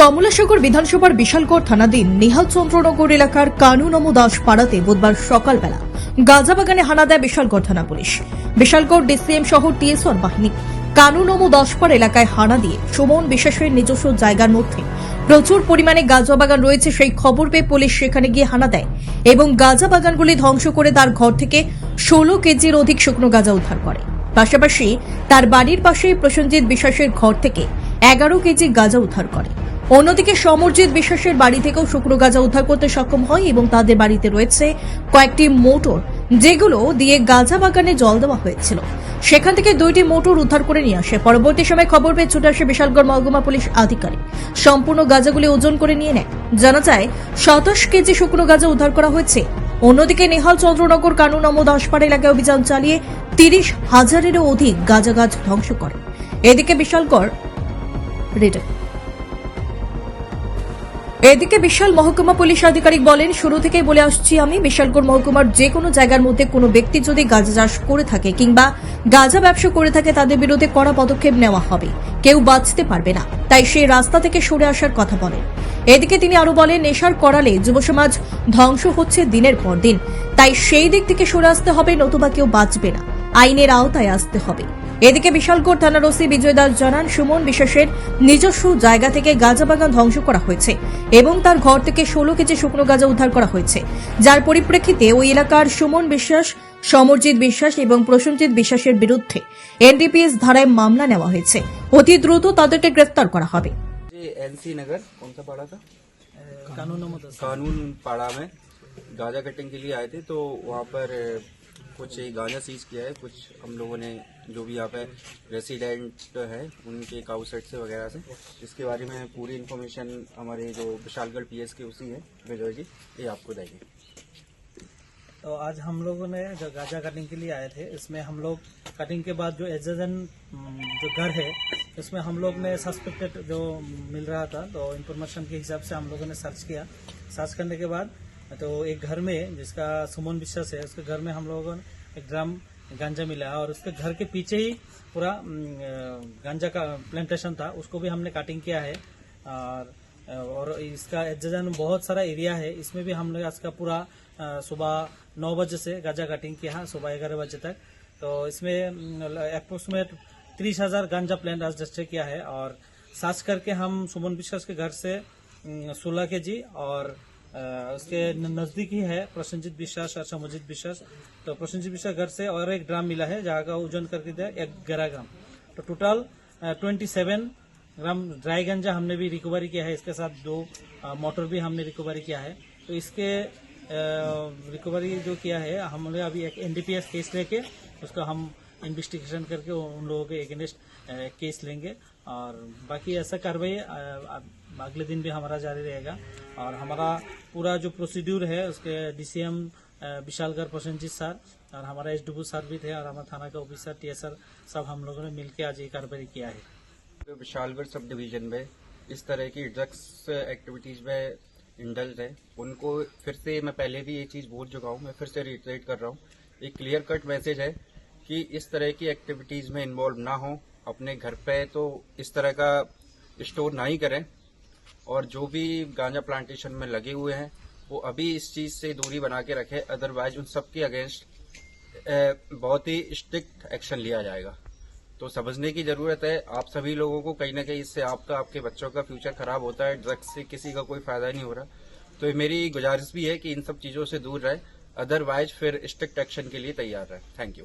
কমলাসাগর বিধানসভার বিশালগড় থানাধীন নিহাল চন্দ্রনগর এলাকার কানুনম দাস পাড়াতে বুধবার সকালবেলা গাঁজাবাগানে হানা দেয় বিশালগড় থানা পুলিশ। বিশালগড় ডিসিএম সহ টিএসআর বাহিনী কানুনম দশপাড় এলাকায় হানা দিয়ে সুমন বিশ্বাসের নিজস্ব জায়গার মধ্যে প্রচুর পরিমাণে গাঁজা বাগান রয়েছে সেই খবর পেয়ে পুলিশ সেখানে গিয়ে হানা দেয় এবং গাঁজা বাগানগুলি ধ্বংস করে তার ঘর থেকে ষোলো কেজির অধিক শুকনো গাঁজা উদ্ধার করে। পাশাপাশি তার বাড়ির পাশে প্রসেনজিৎ বিশ্বাসের ঘর থেকে এগারো কেজি গাঁজা উদ্ধার করে। অন্যদিকে সমরজিৎ বিশ্বাসের বাড়ি থেকেও শুকনো গাঁজা উদ্ধার করতে সক্ষম হয় এবং তাদের বাড়িতে রয়েছে কয়েকটি মোটর, যেগুলো দিয়ে গাঁজা বাগানে জল দেওয়া হয়েছিল। সেখান থেকে দুইটি মোটর উদ্ধার করে নিয়ে আসে। পরবর্তী সময় খবর পেয়ে ছুটে আসে বিশালগড় মহকুমা পুলিশ আধিকারিক। সম্পূর্ণ গাঁজাগুলি ওজন করে নিয়ে নেয়। জানা যায়, সাতাশ কেজি শুকনো গাঁজা উদ্ধার করা হয়েছে। অন্যদিকে নেহাল চন্দ্রনগর কানুনম দাসপাড়া এলাকায় অভিযান চালিয়ে তিরিশ হাজারেরও অধিক গাঁজা গাছ ধ্বংস করে। এদিকে বিশালগড় রিটার্ন। এদিকে বিশাল মহকুমা পুলিশ আধিকারিক বলেন, শুরু থেকেই বলে আসছি আমি, বিশালগড় মহকুমার যে কোনো জায়গার মধ্যে কোনো ব্যক্তি যদি গাঁজা চাষ করে থাকে কিংবা গাঁজা ব্যবসা করে থাকে, তাদের বিরুদ্ধে কড়া পদক্ষেপ নেওয়া হবে। কেউ বাঁচতে পারবে না। তাই সেই রাস্তা থেকে সরে আসার কথা বলেন। এদিকে তিনি আরও বলেন, নেশার করালে যুব সমাজ ধ্বংস হচ্ছে দিনের পর দিন। তাই সেই দিক থেকে সরে আসতে হবে, নতুবা কেউ বাঁচবে না। আইনের আওতায় আসতে হবে। এদিকে বিশালগড় থানার ওসি বিজয় দাস জানান সুমন বিশ্বাসের নিজস্ব জায়গা থেকে গাঁজা বাগান ধ্বংস করা হয়েছে এবং তার ঘর থেকে ষোলো কেজি শুকনো গাঁজা উদ্ধার করা হয়েছে যার পরিপ্রেক্ষিতে ওই এলাকার সুমন বিশ্বাস সমরজিৎ বিশ্বাস এবং প্রসেনজিৎ বিশ্বাসের বিরুদ্ধে এনডিপিএস ধারায় মামলা নেওয়া হয়েছে অতি দ্রুত তাদেরকে গ্রেফতার করা হবে ये एनसी नगर कौन सा पाड़ा था कानून नंबर दस कानून पाड़ा में गांजा कटिंग के लिए आए थे तो वहाँ पर अ, कुछ गांजा सीज किया है कुछ हम लोगों ने जो भी यहाँ पे रेसिडेंट है, उनके काउसेट से वगैरह से। इसके बारे में पूरी इन्फॉर्मेशन हमारे जो विशालगढ़ पीएस के उसी है, विजय जी, ये आपको देंगे। तो आज हम लोगों ने जो गाजा कटिंग के लिए आए थे, इसमें हम लोग कटिंग के बाद जो एजेजन जो घर है, इसमें हम लोग ने सस्पेक्टेड जो मिल रहा था तो इन्फॉर्मेशन के हिसाब से हम लोगों ने सर्च किया। सर्च करने के बाद तो एक घर में, जिसका सुमन विश्वास है, उसके घर में हम लोगों ने एक ग्राम गांजा मिला और उसके घर के पीछे ही पूरा गांजा का प्लांटेशन था, उसको भी हमने कटिंग किया है। और और इसका एडजन बहुत सारा एरिया है, इसमें भी हमने इसका पूरा सुबह नौ बजे से गांजा कटिंग किया सुबह ग्यारह बजे तक। तो इसमें अप्रोक्सीमेट तीस हज़ार गांजा प्लांट आज रजिस्टर किया है। और सर्च करके हम सुमन विश्वास के घर से सोलह के जी और उसके नज़दीक ही है प्रसन्नजीत विश्वास और समरजीत विश्वास तो प्रसन्नजीत विश्वास घर से और एक ड्राम मिला है, जहाँ का ओजन करके दिया एक ग्यारह ग्राम। तो total twenty seven gram dry गंजा हमने भी रिकवरी किया है। इसके साथ दो मोटर भी हमने रिकवरी किया है। तो इसके रिकवरी जो किया है, हमने अभी एक एनडीपीएस केस लेके, उसका हम इन्वेस्टिगेशन करके उन लोगों के अगेंस्ट केस लेंगे। और बाकी ऐसा कार्रवाई अगले दिन भी हमारा जारी रहेगा। और हमारा पूरा जो प्रोसीड्यूर है, उसके डीसीएम विशालगढ़ प्रसन्नजीत सर और हमारा एस सर भी थे और हमारा थाना के ऑफिसर टीएसआर सब हम लोगों ने मिलकर आज ये कार्रवाई किया है। विशालगढ़ सब डिवीज़न में इस तरह की ड्रग्स एक्टिविटीज़ में इंडल्ज है, उनको फिर से मैं पहले भी ये चीज़ बोल चुका हूँ, मैं फिर से रिटरेट कर रहा हूँ। एक क्लियर कट मैसेज है कि इस तरह की एक्टिविटीज़ में इन्वॉल्व ना हो, अपने घर पे तो इस तरह का स्टोर ना ही करें। और जो भी गांजा प्लांटेशन में लगे हुए हैं, वो अभी इस चीज़ से दूरी बना के रखें अदरवाइज़ उन सबके अगेंस्ट बहुत ही स्ट्रिक्ट एक्शन लिया जाएगा। तो समझने की ज़रूरत है, आप सभी लोगों को कहीं ना कहीं इससे आपका, आपके बच्चों का फ्यूचर खराब होता है ड्रग्स से किसी का कोई फ़ायदा नहीं हो रहा। तो मेरी गुजारिश भी है कि इन सब चीज़ों से दूर रहे अदरवाइज़ फिर स्ट्रिक्ट एक्शन के लिए तैयार रहे। Thank you